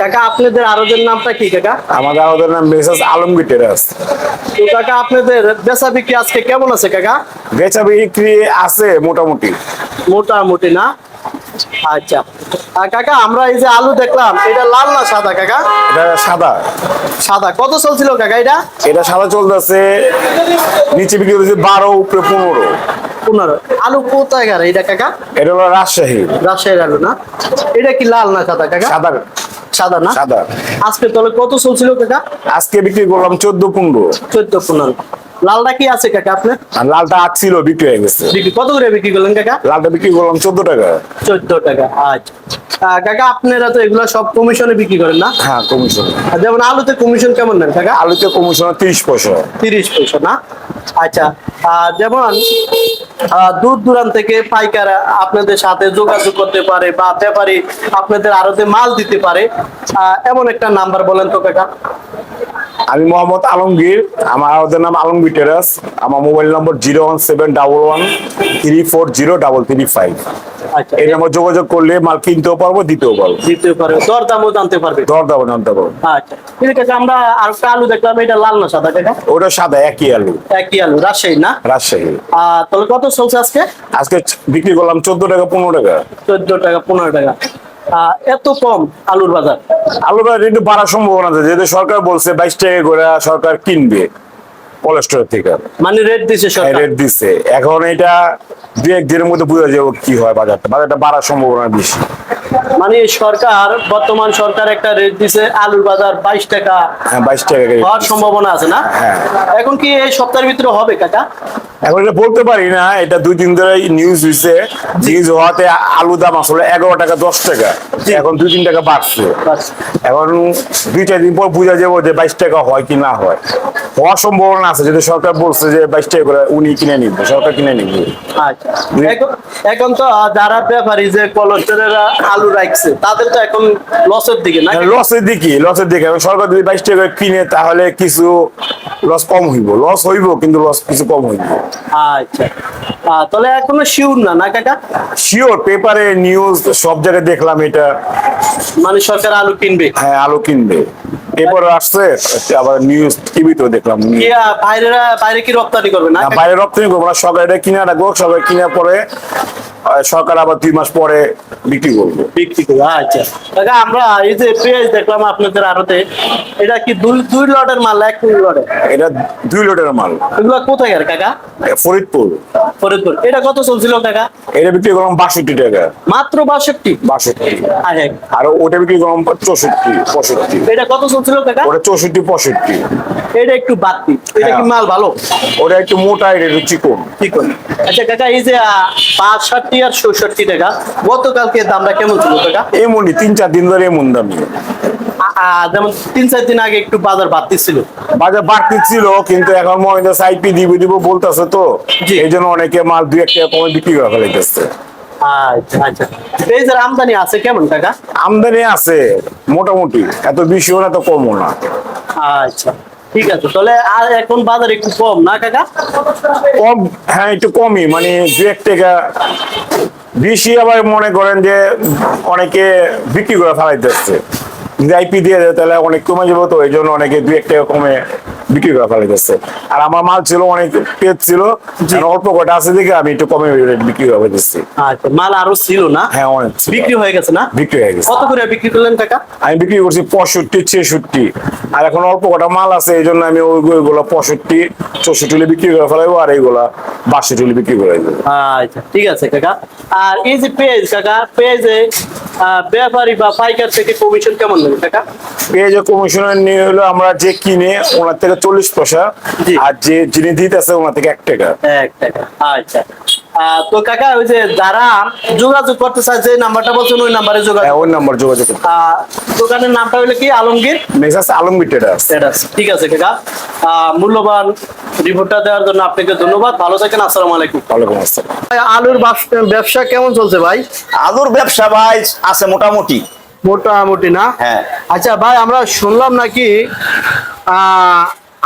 কাকা আপনাদের আরোদের নামটা কি কাকা? আমাদের আমাদের নাম মেসাজ আলমগীর টেরাস। তো কাকা আপনাদের বেচা বিক্রি আজকে কেমন আছে কাকা? বেচা বিক্রি আছে মোটামুটি। মোটামুটি না? আচ্ছা। কাকা আমরা এই যে আলু দেখলাম এটা লাল না সাদা কাকা? এটা সাদা। সাদা। কত চলছিল কাকা এটা? এটা সাদা চলতেছে নিচে বিক্রি হচ্ছে বারো উপরে পনেরো। পনেরো। আলু কোথায় এটা কাকা? এটা হলো রাজশাহী। রাজশাহীর আলু না? এটা কি লাল না সাদা কাকা? সাদা। সাদা না? সাদা। আজকে তাহলে কত চলছিল কাকা? আজকে বিক্রি করলাম চোদ্দ পনেরো। চোদ্দ পনেরো। লালটা কি আছে কাকা আপনার? লালটা আছিল বিক্রি হয়ে গেছে। কত করে বিক্রি করলেন কাকা? লালটা বিক্রি করলাম চোদ্দ টাকা। চোদ্দ টাকা আচ্ছা। কাকা আপনারা তো এগুলো সব কমিশনে বিক্রি করেন না? হ্যাঁ কমিশন যেমন আলুতে কমিশন কেমন নেন কাকা? আলুতে কমিশন তিরিশ পয়সা। তিরিশ পয়সা না? আচ্ছা আর যেমন দূর দূরান্ত থেকে পাইকার আপনাদের সাথে যোগাযোগ করতে পারে বা ব্যাপারী আপনাদের আরতে মাল দিতে পারে। এমন একটা নাম্বার বলেন তো কাকা। আমি মোহাম্মদ আলমগীর আমার আমাদের নাম আলমগীর টেরাস আমার mobile number zero one seven double one three four zero double three five. আচ্ছা। এই নাম্বার যোগাযোগ করলে মাল কিনতেও পারব দিতেও পারব। দিতে পারে দর দামও জানতে পারবে। জানতে পারব। আচ্ছা। ঠিক আছে আমরা আর একটা আলু দেখলাম এটা লাল না সাদা কাকা ওটা সাদা একই আলু। একই আলু রাজশাহী না? রাজশাহী। আহ, তাহলে কত চলছে আজকে? আজকে বিক্রি করলাম চোদ্দ টাকা পনেরো টাকা। চোদ্দ টাকা পনেরো টাকা। এত কম আলুর বাজার। আলুর বাজার একটু বাড়ার সম্ভাবনা আছে। যেহেতু সরকার বলছে বাইশ টাকা করে সরকার কিনবে থেকে। মানে রেট দিছে সরকার। রেট দিচ্ছে এখন এটা দু এক দিনের মধ্যে বুঝা যাবে কি হয় বাজারটা। বাজারটা বাড়ার সম্ভাবনা বেশি। মানে সরকার বর্তমান সরকার একটা রেট দিছে আলুর বাজার বাইশ টাকা হ্যাঁ বাইশ টাকা হওয়ার সম্ভাবনা আছে না? হ্যাঁ। এখন কি এই সপ্তাহের ভিতরে হবে কাকা? এখন এটা বলতে পারি না এটা দুই দিন ধরে নিউজ হয়েছে নিউজ হওয়াতে আলু দাম আসলে এগারো টাকা দশ টাকা। এখন দুই তিন টাকা বাড়ছে। এখন দুই চার দিন পর বোঝা যাব যে বাইশ টাকা হয় কি না হয়। হওয়ার সম্ভাবনা আছে যদি সরকার বলছে যে বাইশ টাকা করে উনি কিনে নিবে সরকার কিনে নিবে। আচ্ছা। এখন তো যারা ব্যাপারী যে কলেস্টোরেরা আলু রাখছে তাদের তো এখন লসের দিকে না লসের দিকে লসের দিকে। সরকার যদি বাইশ টাকা কিনে তাহলে কিছু লস কম হইব। লস হইব কিন্তু লস কিছু কম হইব। আচ্ছা। তাহলে এখনও শিওর না না কাকা? শিওর পেপারে নিউজ সব জায়গায় দেখলাম এটা। মানে সরকার আলু কিনবে? হ্যাঁ আলু কিনবে। পেপারে আসছে আবার নিউজ টিভিতেও দেখলাম। বাইরে কি রপ্তানি করবে না? না, বাইরে রপ্তানি করব না সরকার এটা কিনে রাখব সরকার কিনে পরে সরকার আবার দুই মাস পরে বিক্রি করব। বিক্রি করবে আচ্ছা। আমরা এই যে পেঁয়াজ দেখলাম আপনাদের আড়তে এটা কি দুই দুই লটের মাল এক লটে এটা দুই লোটের মাল। এগুলো কোথায় আর কাকা? ফরিদপুর। ফরিদপুর। এটা কত চলছিল কাকা? এটা বিক্রি করলাম বাষট্টি টাকা। মাত্র বাষট্টি? বাষট্টি। আর ওটা বিক্রি করলাম চৌষট্টি পঁয়ষট্টি। এটা কত চলছিল কাকা? ওটা চৌষট্টি পঁয়ষট্টি। এটা একটু বাড়তি এটা কি হ্যাঁ। মাল ভালো? ওটা একটু মোটা এটা একটু চিকন। আছে আচ্ছা কাকা এই যে পাঁচষট্টি আর চৌষট্টি টাকা গতকালকে দামটা কেমন ছিল কাকা? এমনই তিন চার দিন ধরে এমন দামি। আ- আ, যেমন তিন চার দিন আগে একটু বাজার বাড়তি ছিল বাজার বাড়তি ছিল কিন্তু এখন হচ্ছে আইপি দিব দিব বলতেছে তো। এই জন্য অনেকে মাল দুই এক টাকা কমে বিক্রি করে ফেলাইতেছে। আচ্ছা আচ্ছা। আমদানি আছে কেমন কাকা আমদানি আছে মোটামুটি। এত বেশিও না এত কমও না। আচ্ছা ঠিক আছে। তাহলে আর এখন বাজার একটু কম না কাকা? কম হ্যাঁ একটু কমই। মানে দু এক টাকা বেশি আবার মনে করেন যে অনেকে বিক্রি করে ফেলাইতেছে। যদি আইপি দিয়ে দেয় তাহলে অনেক কমে যাব তো এই জন্য অনেকে দু এক টাকা কমে বিক্রি করে ফেলাইতেছে আর আমার মাল ছিল অনেক পেজ ছিল আর অল্প কটা আছে দেখে আমি একটু কমে rate বিক্রি করে দিচ্ছি আচ্ছা মাল আরও ছিল না? হ্যাঁ অনেক বিক্রি হয়ে গেছে না? বিক্রি হয়ে গেছে। কত করে বিক্রি করলেন কাকা আমি বিক্রি করছি পঁয়ষট্টি ছেষট্টি। আর এখন অল্প কটা মাল আছে এই জন্য আমি ওইগুলো পঁয়ষট্টি চৌষট্টি বিক্রি করে ফেলাইবো আর এইগুলা বাষট্টি হলে বিক্রি করে দেবো। আচ্ছা ঠিক আছে কাকা। আর এই যে পেজ কাকা আহ, ব্যাপারী বা পাইকার থেকে কমিশন কেমন নেবে কাকা? পেঁয়াজের কমিশনের নিয়ে হলো আমরা যে কিনে ওনার থেকে চল্লিশ পয়সা আর যে যিনি দিতেছে ওনার থেকে এক টাকা। এক টাকা আচ্ছা। তো কাকা ওই যে যারা যোগাযোগ করতে চায় যে নাম্বারটা বলছেন ওই নাম্বারে যোগাযোগ হ্যাঁ ওই নাম্বার যোগাযোগ দোকানের নামটা হলো কি? আলমগীর? আলমগীর ট্রেডার্স স্ট্যাটাস ঠিক আছে কাকা। মূল্যবান রিপোর্টটা দেওয়ার জন্য আপনাকে ধন্যবাদ। ভালো থাকেন আসসালামু আলাইকুম। ওয়ালাইকুম আসসালাম। আলুর বাস- ব্যবসা কেমন চলছে ভাই? আলুর ব্যবসা ভাই আছে মোটামুটি। মোটামুটি না? হ্যাঁ। আচ্ছা ভাই আমরা শুনলাম নাকি আহ,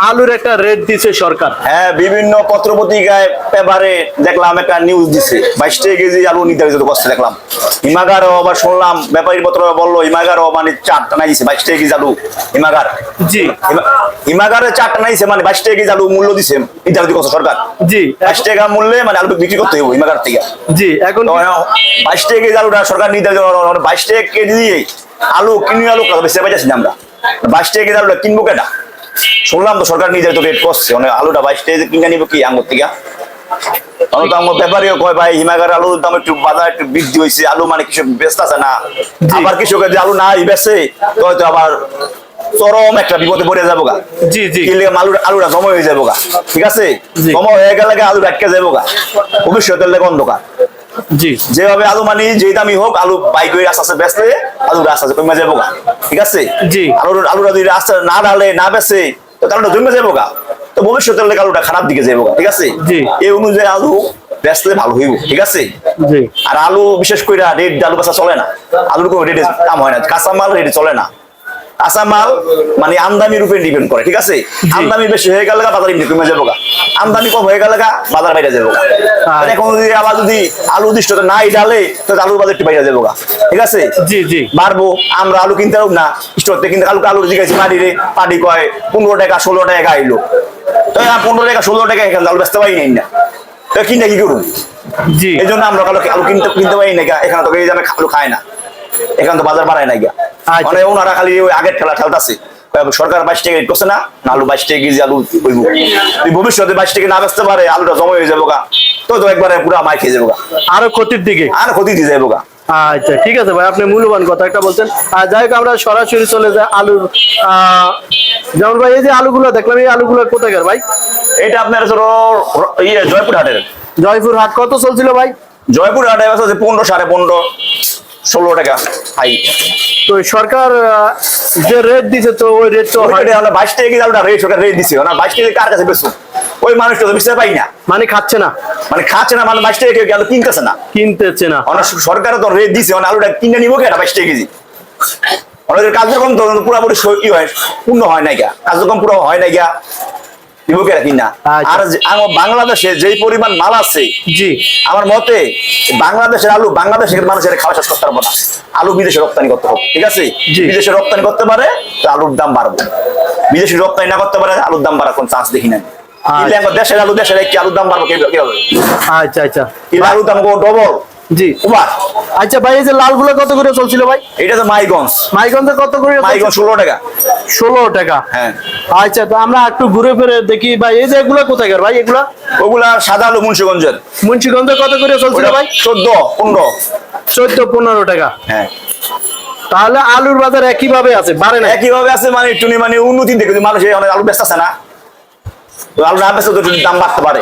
আলুর একটা রেট দিছে সরকার। হ্যাঁ বিভিন্ন পত্র পত্রিকায় পেপারে দেখলাম একটা নিউজ দিছে। বাইশ টাকা কেজি আলু নির্ধারিত করছে দেখলাম। হিমাগারও আবার শুনলাম ব্যাপারী পত্র বলল হিমাগারও মানে চার টানা দিছে বাইশ টাকা কেজি আলু হিমাগার জি। হিমাগারে চার টানা দিছে মানে বাইশ টাকা কেজি আলু মূল্য দিছে নির্ধারিত করছে সরকার। জি বাইশ টাকা মূল্যে মানে আলু বিক্রি করতে হবে হিমাগার থেকে। জি এখন বাইশ টাকা কেজি আলুটা সরকার নির্ধারিত বাইশ টাকা কেজি দিয়ে আলু কিনে আলু কথা বেশি পাইতেছি আমরা। বাইশ টাকা কেজি আলুটা কিনবো কেটা শুনলাম তো সরকার নির্ধারিত রেট করছে মানে আলুটা বাইশ টাকা কিনে নিবো কি আঙ্গুর থেকে? আমার ব্যাপারীও কয় ভাই হিমাগার আলুর দাম একটু বাজার একটু বৃদ্ধি হয়েছে। আলু মানে কৃষক ব্যস্ত আছে না। আবার কৃষকের যে আলু নাই বেছে হয়তো আবার চরম একটা বিপদে পড়ে যাব গা। জি জি। কিনলে আলুটা আলুটা জমা হয়ে যাব গা। ঠিক আছে? জমা হয়ে গেলে আলু আটকে যাব গা। ভবিষ্যতের লেগে অন্ধকার। জি। যেভাবে আলু মানে যে দামি হোক আলু বাইক হয়ে আস্তে আস্তে বেচলে আলু আস্তে কমে যাব ঠিক আছে? জি। আলু যদি না ডালে না বেচে তো জমে যাব গা। তো আলুটা খারাপ দিকে যাব ঠিক আছে? জি। এই অনুযায়ী আলু বেচলে ভালো হইব ঠিক আছে? জি। আর আলু বিশেষ করে রেট আলু বেচা চলে না। আলুর কোনো রেটে দাম হয় না কাঁচা মাল রেটে চলে না। কাঁচা মাল মানে আমদানির উপরে ডিপেন্ড করে ঠিক আছে? আমদানি বেশি হয়ে গেলে বাজার এমনি কমে যাব আমদানি কম হয়ে গেলে বাজার বাইরে যাব এখন যদি আবার যদি আলু দৃষ্টতে নাই ডালে তো আলুর বাজার একটু বাইরে যাব ঠিক আছে? জি জি। বাড়বো আমরা আলু কিনতে পারব না স্টোর থেকে কিন্তু আলু আলু জিজ্ঞাসি মারি রে পাটি কয় পনেরো টাকা ষোলো টাকা আইলো। তো পনেরো টাকা ষোলো টাকা এখানে আলু বেচতে পারি না। তো কিনতে কি করুন জি। এই জন্য আমরা আলু আলু কিনতে কিনতে পারি না। এখানে তো এই দামে আলু খায় না। এখানে তো বাজার বাড়ায় না গা আচ্ছা। মানে ওনারা খালি ওই আগের খেলা খেলতেছে সরকার বাইশ টাকা রেট করছে না? আলু বাইশ টাকা কেজি আলু হইব। যদি ভবিষ্যতে বাইশ টাকা না বেচতে পারে আলুটা জমা হয়ে যাব গা তো তো একবারে পুরো মাই খেয়ে যাব গা আরও ক্ষতির দিকে? আর ক্ষতি দিয়ে যাব গা আচ্ছা ঠিক আছে ভাই আপনি মূল্যবান কথা একটা বলছেন। আর যাই হোক আমরা সরাসরি চলে যাই আলুর আহ, যেমন ভাই এই যে আলুগুলো দেখলাম এই আলুগুলো কোথাকার ভাই? এটা আপনার হচ্ছে র- র- ইয়ে জয়পুর হাটের জয়পুর হাট কত চলছিল ভাই? জয়পুর হাটে আছে পনেরো সাড়ে পনেরো। ষোলো টাকা হাই তো সরকার যে রেট দিছে তো ওই রেট তো বাইশ টাকা কেজি আলুটা রেট সরকার রেট দিছে। না বাইশ টাকা কার কাছে বেশি ওই মানুষটা তো পাই না। মানে খাচ্ছে না। মানে খাচ্ছে না মানে বাইশ টাকা কেউ আলু কিনতেছে না। কিনতেছে না। অনেক সরকার তো রেট দিছে মানে আলুটা কিনে নিবো কেটা বাইশ টাকা কেজি? অনেকের কার্যক্রম তো পুরোপুরি ই হয় পূর্ণ হয় নাই গা। কার্যক্রম পুরো হয় নাই গা। দিব কিনা আচ্ছা। আর আমার বাংলাদেশে যেই পরিমাণ মাল আছে জি। আমার মতে বাংলাদেশের আলু বাংলাদেশের মানুষের খাওয়া শেষ করতে পারব না। আলু বিদেশে রপ্তানি করতে হবে ঠিক আছে। বিদেশে রপ্তানি করতে পারে তো আলুর দাম বাড়বে। বিদেশে রপ্তানি না করতে পারে আলুর দাম বাড়ার কোন চান্স দেখি না দেশের আলু দেশের আলুর দাম বাড়বে কি হবে আচ্ছা। আচ্ছা আলুর দাম ডবল জি। আচ্ছা ভাই এই যে লালগুলো কত করে চলছিল ভাই? এটা তো মাইগঞ্জ। মাইগঞ্জে কত করে মাইগঞ্জ ষোলো টাকা। ষোলো টাকা। হ্যাঁ। আচ্ছা তো আমরা একটু ঘুরে ফিরে দেখি ভাই এই যে এগুলো কোথাকার ভাই এগুলা? ওগুলা সাদা আলু মুন্সিগঞ্জের। মুন্সিগঞ্জে কত করে চলছিল ভাই? চোদ্দ পনেরো। চোদ্দ পনেরো টাকা। হ্যাঁ। তাহলে আলুর বাজার একই ভাবে আছে বাড়ে না একইভাবে আছে মানে একটু মানে উন্নতি দেখে মানুষ অনেক আলু ব্যস্ত আছে না আলু না দাম বাড়তে পারে।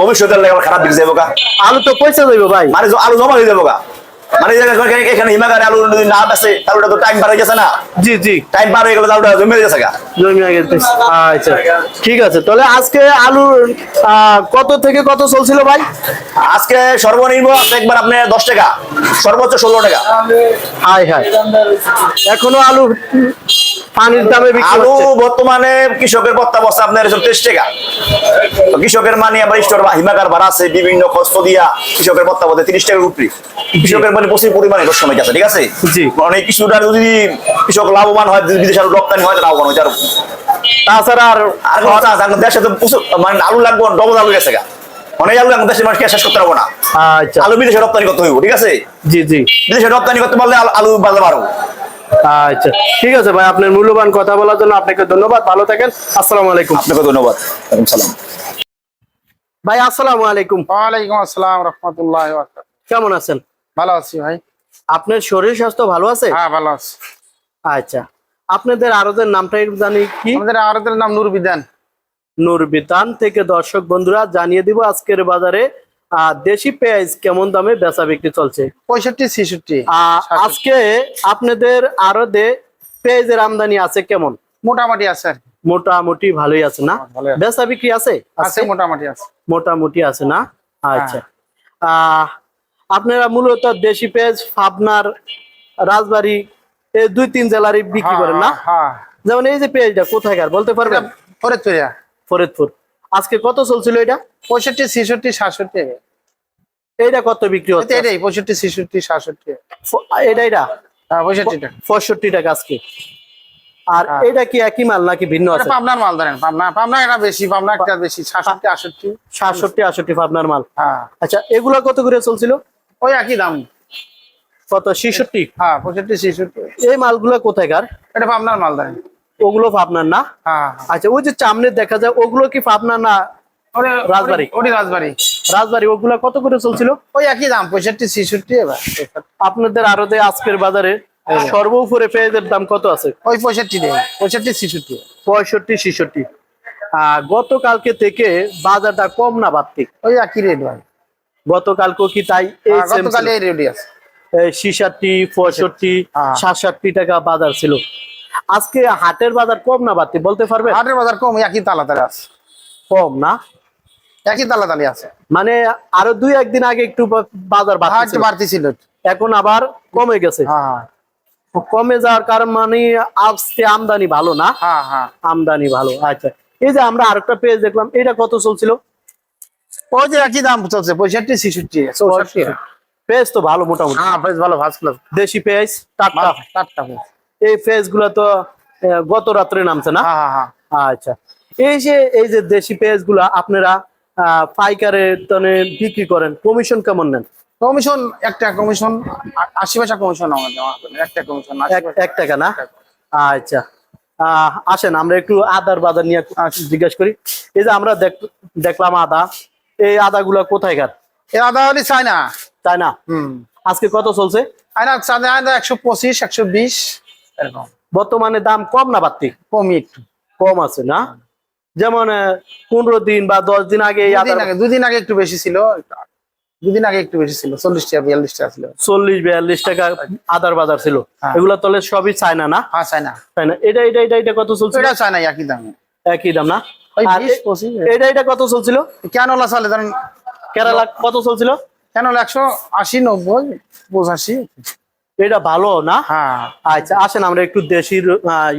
ভবিষ্যতের লেগে খারাপ দিকে যাব আলু তো পয়সা দেবো ভাই। মানে আলু জমা হয়ে যাব গা মানে এখানে- হিমাগারে আলু যদি না বেসে তাহলে তো টাইম পার হয়ে গেছে না? জি জি। টাইম পার হয়ে গেলে আলুটা জমে গেছে জমি আগে আচ্ছা ঠিক আছে। তাহলে আজকে আলুর কত থেকে কত চলছিল ভাই? আজকে সর্বনিম্ন একবার আপনি দশ টাকা সর্বোচ্চ ষোলো টাকা। হাই হাই এখনও আলু পানির দামে আলু বর্তমানে কৃষকের বত্তা বস্তা আপনার তেইশ টাকা। তো কৃষকের মানে আবার স্টোর হিমাগার ভাড়া আছে বিভিন্ন খস্ত দিয়া কৃষকের বত্তা বলতে তিরিশ টাকার উপরে। কৃষকের মানে প্রচুর পরিমাণে সময় আছে ঠিক আছে? অনেক কিছুটা যদি কৃষক লাভবান হয় বিদেশে আলু রপ্তানি হয় লাভবান হয় তাছাড়া আর আর দেশে তো প্রচুর মানে আলু লাগবে ডবল আলু গেছে গা। অনেক আলু এখন দেশের মানুষ শেষ করতে পারব না। আচ্ছা। আলু বিদেশে রপ্তানি করতে হইব ঠিক আছে? জি জি। বিদেশে রপ্তানি করতে পারলে আলু- আলু বাজার বাড়বো। আচ্ছা। ঠিক আছে ভাই আপনার মূল্যবান কথা বলার জন্য আপনাকে ধন্যবাদ ভালো থাকেন। আসসালামু আলাইকুম। আপনাকে ধন্যবাদ। সালাম। ভাই আসসালামু আলাইকুম। ওয়ালাইকুম আসসালাম রহমতুল্লাহ কেমন আছেন? ভালো আছি ভাই। আপনার শরীর স্বাস্থ্য ভালো আছে? হ্যাঁ ভালো আছি। আচ্ছা। আপনাদের আরোদের নামটা একটু জানি কি? আমাদের আরতের নাম নূর বিধান নূর বিতান থেকে দর্শক বন্ধুরা জানিয়ে দিব আজকের বাজারে দেশি পেঁয়াজ কেমন দামে বেচা বিক্রি চলছে? পঁয়ষট্টি ছেষট্টি আজকে আপনাদের আরদে পেঁয়াজের আমদানি আছে কেমন? মোটামুটি আছে মোটামুটি ভালোই আছে না? বেচা বিক্রি আছে আছে মোটামুটি আছে। মোটামুটি আছে না? আচ্ছা। হ্যাঁ। আহ, আপনারা মূলত দেশি পেঁয়াজ পাবনার রাজবাড়ি এই দুই তিন জেলারই বিক্রি করেন না? হ্যাঁ যেমন এই যে পেঁয়াজটা কোথাকার বলতে পারবেন? ফরিদপুরিয়া ফরিদপুর। আজকে কত চলছিল এটা? পঁয়ষট্টি ছেষট্টি সাতষট্টি। এইটা কত বিক্রি হচ্ছে? এটাই পঁয়ষট্টি ছেষট্টি সাতষট্টি। এটা এটা হ্যাঁ পঁয়ষট্টিটা পঁয়ষট্টি টাকা আজকে। আর হ্যাঁ। এটা কি একই মাল নাকি ভিন্ন আছে? পাবনার মাল ধরেন পাবনা পাবনা এটা বেশি পাবনা একটা বেশি সাতষট্টি আটষট্টি। সাতষট্টি আটষট্টি পাবনার মাল। হ্যাঁ। আচ্ছা এগুলা কত করে চলছিল? ওই একই দাম। কত? ছেষট্টি? হ্যাঁ পঁয়ষট্টি ছেষট্টি। এই মালগুলা কোথায়কার এটা পাবনার মাল ধরেন ওগুলো পাবনার না? হ্যাঁ আচ্ছা ওই যে সামনে দেখা যায় ওগুলো কি পাবনার না রাজবাড়ী। ওটি রাজবাড়ি। রাজবাড়ি ওগুলা কত করে চলছিল? ওই একই দাম পঁয়ষট্টি ছেষট্টি এবার। আপনাদের আরও আজকের বাজারে পেঁয়াজের দাম কত আছে? ওই পঁয়ষট্টি দেয় পঁয়ষট্টি ছেষট্টি। পঁয়ষট্টি ছেষট্টি। গতকালকে থেকে বাজারটা কম না বাড়তি? ওই একই রেট ভাই। গতকালকে কি তাই? হ্যাঁ, ছিষট্টি পঁয়ষট্টি হ্যাঁ। সাতষট্টি টাকা বাজার ছিল। আজকে হাটের বাজার কম না বাড়তি বলতে পারবেন? হাটের বাজার কম একই তালা তালে আছে। কম না? একই তালা তালি আছে। মানে আরও দুই একদিন আগে একটু বাজার হাট বাড়তি ছিল। এখন আবার কমে গেছে। হ্যাঁ কমে যাওয়ার কারণ মানে আজকে আমদানি ভালো না? হ্যাঁ হ্যাঁ। আমদানি ভালো আচ্ছা। এই যে আমরা আরেকটা পেজ দেখলাম এটা কত চলছিল? ওই যে একই দাম চলছে পঁয়ষট্টি ছেষট্টি চৌষট্টি। পেজ তো ভালো মোটামুটি। হ্যাঁ বেশ ভালো ফার্স্ট ক্লাস দেশি পেজ টাটকা। টাটকা পেঁয়াজ। এই পেজগুলো তো গত রাত্রে নামছে না? হ্যাঁ হ্যাঁ হ্যাঁ। আচ্ছা। এই যে এই যে দেশি পেঁয়াজগুলা আপনারা পাইকারে তনে বিক্রি করেন কমিশন কেমন নেন? কমিশন একটা কমিশন আশি পয়সা কমিশন একটা কমিশন এক টাকা না? আচ্ছা। আহ, আসেন আমরা একটু আদার বাজার নিয়ে জিজ্ঞাসা করি। এই যে আমরা দেখ- দেখলাম আদা এই আদা গুলা কোথায় ঘাট এ আদা হলি চাই না তাই না হুম। আজকে কত চলছে? আয়না চাঁদে আয়না একশো পঁচিশ একশো বিশ এরকম। বর্তমানে দাম কম না বাড়তি? কমই একটু। কম আছে না? যেমন পনেরো দিন বা দশ দিন আগে এই দুদিন আগে দুদিন আগে একটু বেশি ছিল। দুদিন আগে একটু বেশি ছিল চল্লিশ টাকা বিয়াল্লিশ টাকা ছিল। চল্লিশ বিয়াল্লিশ টাকা আদার বাজার ছিল। হ্যাঁ। এগুলা তলে সবই চায়না না? হ্যাঁ চাই না তাই না এটা এটা এটা এটা কত চলছে? এটা চাই না একই দামে। একই দাম না? এটা এটা কত চলছিল? কেন চালে ধরেন কেরালা কত চলছিল? একশো আশি নব্বই পঁচাশি? এটা ভালো না? হ্যাঁ। আচ্ছা আসেন আমরা একটু দেশি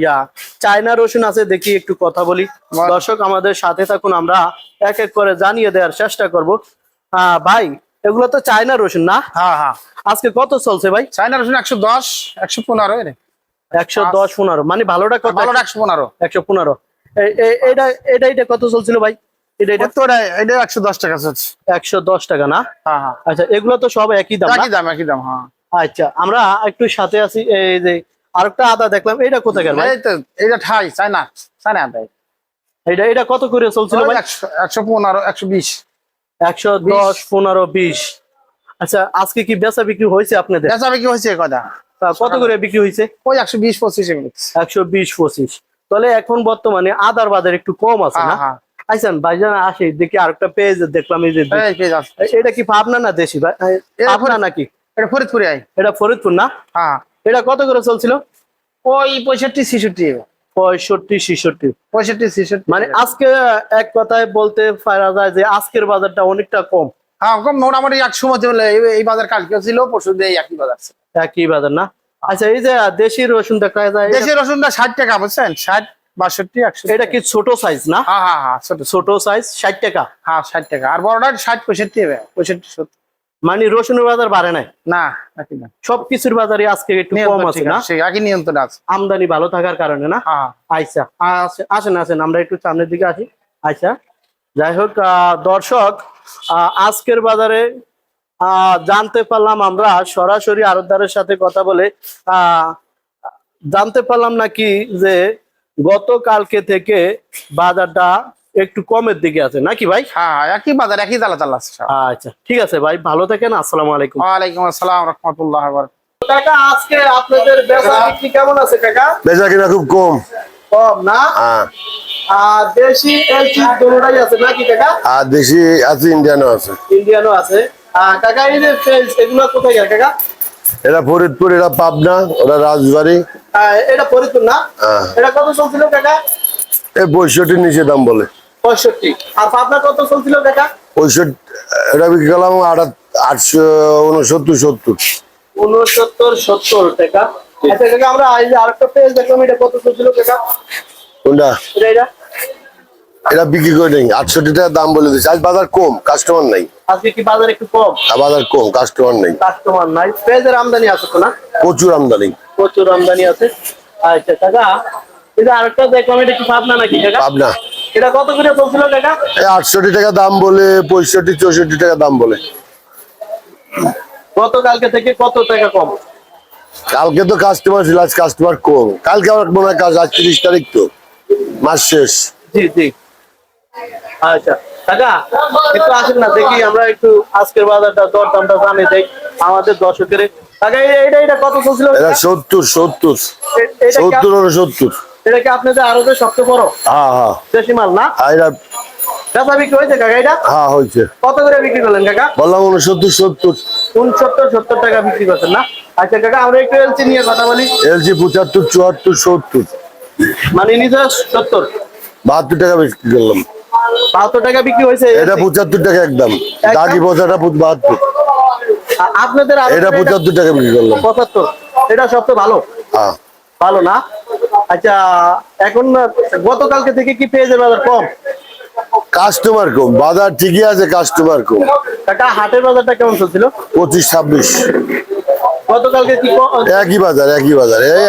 ইয়া। চায়না রসুন আছে দেখি একটু কথা বলি। দর্শক আমাদের সাথে থাকুন আমরা। এক এক করে জানিয়ে দেওয়ার চেষ্টা করব। আহ, ভাই এগুলো তো চায়না রসুন না? হ্যাঁ হ্যাঁ। আজকে কত চলছে ভাই? চায়না রসুন একশো দশ একশো পনেরো একশো দশ পনেরো। মানে ভালোটা কত? ভালো একশো পনেরো। একশো পনেরো। এটা এটা এটা কত চলছিল ভাই? এটা এটা এটা একশো দশ টাকা চলছে। টাকা না? হ্যাঁ হ্যাঁ। আচ্ছা এগুলো তো সব একই দাম একই দাম একই দাম হ্যাঁ। আচ্ছা আমরা একটু সাথে আছি এই যে আরেকটা আদা দেখলাম এটা কোথায় গেল ভাই? এটা ঠাই দেয় এটা এটা কত করে চলছিল ভাই? আচ্ছা আজকে কি বেচা বিক্রি হয়েছে আপনাদের? বেচাবে কি হয়েছে কথা। কত করে বিক্রি হয়েছে? ওই একশো বিশ পঁচিশ একশো বিশ পঁচিশ। তাহলে এখন বর্তমানে আদার বাজার একটু কম আছে না? হ্যাঁ। হ্যাঁ আচ্ছা ভাইজান আসে দেখি আরেকটা পেজ দেখলাম এই যে এটা কি পাবনা না দেশি ভাই? পাবনা নাকি? এটা ফরিদপুরে আই। এটা ফরিদপুর না? হ্যাঁ। এটা কত করে চলছিল? ওই পঁয়ষট্টি ছেষট্টি। পঁয়ষট্টি ছেষট্টি। পঁয়ষট্টি ছেষট্টি। মানে আজকে এক কথায় বলতে পারা যায় যে আজকের বাজারটা অনেকটা কম। হ্যাঁ কম মোটামুটি একশো মধ্যে হলে এই- বাজার কালকেও ছিল পরশু দিয়ে একই বাজার একই বাজার না? আচ্ছা এই যে দেশি রসুন দেখা যায়? দেশি রসুনটা ষাট টাকা বুঝছেন? ষাট বাষট্টি একশো এটা কি ছোট সাইজ না? হ্যাঁ হ্যাঁ হ্যাঁ ছোট ছোট সাইজ ষাট টাকা। হ্যাঁ ষাট টাকা। আর বড়টা ষাট পঁয়ষট্টি হবে পঁয়ষট্টি সত্তর। মানে রসুনের বাজার বাড়ে নাই? না সবকিছুর বাজারে আজকে একটু কম আছে না? একই নিয়ন্ত্রণ আছে। আমদানি ভালো থাকার কারণে না? হ্যাঁ। আচ্ছা আসেন- আসেন আসেন আমরা একটু সামনের দিকে আসি। আচ্ছা যাই হোক আহ, দর্শক আজকের বাজারে জানতে পারলাম আমরা সরাসরি আরতদারের সাথে কথা বলে আহ, জানতে পারলাম নাকি যে গতকালকে থেকে বাজারটা একটু কমের দিকে আছে নাকি ভাই? হ্যাঁ একই বাজার একই তালা আছে আচ্ছা ঠিক আছে ভাই ভালো থাকেন আসসালামু আলাইকুম। ওয়ালাইকুম আসসালাম রহমতুল্লাহ কাকা আজকে আপনাদের বেচা বিক্রি কেমন আছে কাকা? বেচা কিনা খুব কম। কম না? হ্যাঁ। আর দেশি এলচি আছে নাকি কাকা? আর দেশি আছে ইন্ডিয়ানও আছে। ইন্ডিয়ানও আছে। কাকা এই যে এগুলো কোথায় গেল কাকা? এটা ফরিদপুর এটা পাবনা ওটা রাজবাড়ি। এটা ফরিদপুর না? হ্যাঁ। এটা কত চলছিল কাকা? এই পঁয়ষট্টির নিচে দাম বলে। পঁয়ষট্টি। আর পাবনা কত চলছিল কাকা? পঁয়ষট্টি এটা বিক্রি করলাম আটশো উনসত্তর সত্তর। উনসত্তর সত্তর টাকা আচ্ছা কাকা আমরা আরেকটা পেজ দেখলাম এটা কত চলছিল কাকা? কোনটা? এটা? এটা বিক্রি করে নেই আটষট্টি টাকা দাম বলে দিচ্ছে আজ বাজার কম কাস্টমার নাই। আজকে কি বাজার একটু কম? বাজার কম কাস্টমার নেই। কাস্টমার নাই। পেঁয়াজের আমদানি আছে তো না? প্রচুর আমদানি। প্রচুর আমদানি আছে। আচ্ছা কাকা এটা আরেকটা দেখলাম এটা কি পাবনা নাকি কাকা? পাবনা। এটা কত করে চলছিল কাকা? এই আটষট্টি টাকা দাম বলে পঁয়ষট্টি চৌষট্টি টাকা দাম বলে। গতকালকে থেকে কত টাকা কম? কালকে তো কাস্টমার ছিল আজ কাস্টমার কম। কালকে আমার মনে হয় কাজ আজ তিরিশ তারিখ তো মাস শেষ। জি জি। আচ্ছা কাকা একটু আসেন না দেখি আমরা একটু আজকের বাজারটা দর দামটা জানি দেখ আমাদের দর্শকের। কাকা এটা এটা কত চলছিল এটা সত্তর সত্তর। এ- এটা কি সত্তর হলো সত্তর। এটা কি আপনাদের সবচেয়ে বড়? হ্যাঁ হ্যাঁ। দেশি মাল না? আর এটা বিক্রি হয়েছে কাকা এটা হ্যাঁ হয়েছে। কত করে বিক্রি করলেন কাকা? বললাম উনসত্তর সত্তর। উনসত্তর সত্তর টাকা বিক্রি করছেন না? আচ্ছা কাকা আমরা একটু এলচি নিয়ে কথা বলি। পঁচাত্তর চুয়াত্তর সত্তর। মানে নিজে সত্তর। বাহাত্তর টাকা বিক্রি করলাম। বাহাত্তর টাকা বিক্রি হয়েছে। এটা পঁচাত্তর টাকা একদম। দাগি বাহাত্তর। আ- আপনাদের এটা পঁচাত্তর টাকা বিক্রি করলাম। পঁচাত্তর। এটা সবচেয়ে ভালো? হ্যাঁ। ভালো না? আচ্ছা এখন গতকালকে থেকে কি পেঁয়াজের বাজার কম? কাস্টমার কম। বাজার ঠিকই আছে কাস্টমার কম। কাকা হাটের বাজারটা কেমন চলছিল? পঁচিশ ছাব্বিশ। গতকালকে কি একই বাজার একই বাজার। এই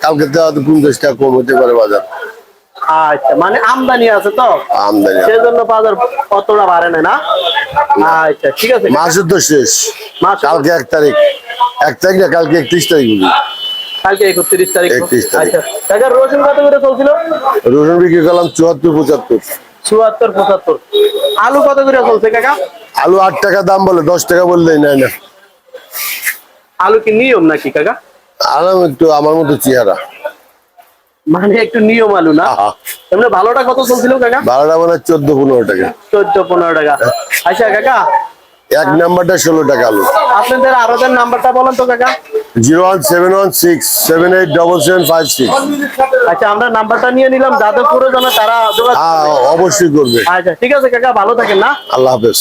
কালকে পঞ্চাশ টাকা কম হতে পারে বাজার। আচ্ছা মানে আমদানি আছে তো? আমদানি সেজন্য বাজার অতটা বাড়ে না? না। আচ্ছা ঠিক আছে। মাসের তো শেষ। কালকে এক তারিখ। এক তারিখ না কালকে একত্রিশ তারিখ কালকে একত্রিশ তারিখ। 31 তারিখ। আচ্ছা রসুন কত করে চলছিল? রসুন বিক্রি করলাম চুয়াত্তর পঁচাত্তর। চুয়াত্তর পঁচাত্তর। আলু কত করে চলছে কাকা? আলু আট টাকা দাম বলে দশ টাকা বললেই নাই না। আলু কি নিয়ম নাকি কাকা? আলাম একটু আমার মতো চেহারা। মানে একটু নিয়ম আলু না। এমনি ভালোটা কত চলছিল কাকা? বারোটা মানে চোদ্দ পনেরো টাকা। চোদ্দ পনেরো টাকা। আচ্ছা কাকা। এক নাম্বারটা ষোলো টাকা আলু। আপনাদের আরোদের নাম্বারটা বলেন তো কাকা। Zero one seven one six seven eight double seven five six. আচ্ছা আমরা নাম্বারটা নিয়ে নিলাম। তারা। অবশ্যই করবে। আচ্ছা ঠিক আছে কাকা ভালো থাকেন না। আল্লাহ হাফেজ।